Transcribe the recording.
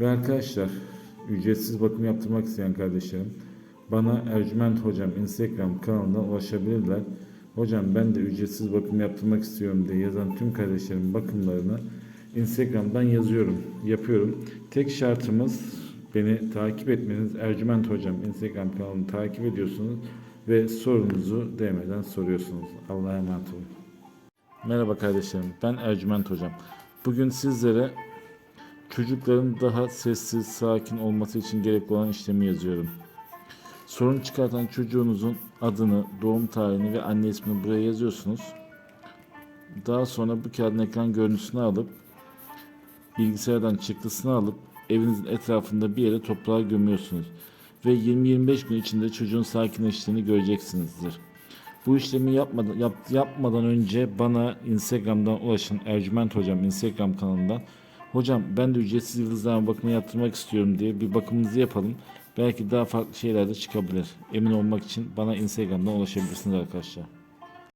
Ve arkadaşlar ücretsiz bakım yaptırmak isteyen kardeşlerim bana Ercüment Hocam Instagram kanalından ulaşabilirler. Hocam ben de ücretsiz bakım yaptırmak istiyorum diye yazan tüm kardeşlerim bakımlarını Instagram'dan yazıyorum, yapıyorum. Tek şartımız beni takip etmeniz. Ercüment Hocam Instagram kanalını takip ediyorsunuz ve sorunuzu DM'den soruyorsunuz. Allah'a emanet olun. Merhaba kardeşlerim, ben Ercüment Hocam. Bugün sizlere çocukların daha sessiz, sakin olması için gerekli olan işlemi yazıyorum. Sorun çıkartan çocuğunuzun adını, doğum tarihini ve anne ismini buraya yazıyorsunuz. Daha sonra bu kağıdın ekran görüntüsünü alıp bilgisayardan çıktısını alıp evinizin etrafında bir yere toprağa gömüyorsunuz. Ve 20-25 gün içinde çocuğun sakinleştiğini göreceksinizdir. Bu işlemi yapmadan, yap- yapmadan önce bana Instagram'dan ulaşın Ercüment Hocam Instagram kanalından. Hocam ben de ücretsiz yıldızlama bakımı yaptırmak istiyorum diye bir bakımınızı yapalım. Belki daha farklı şeyler de çıkabilir. Emin olmak için bana Instagram'dan ulaşabilirsiniz arkadaşlar.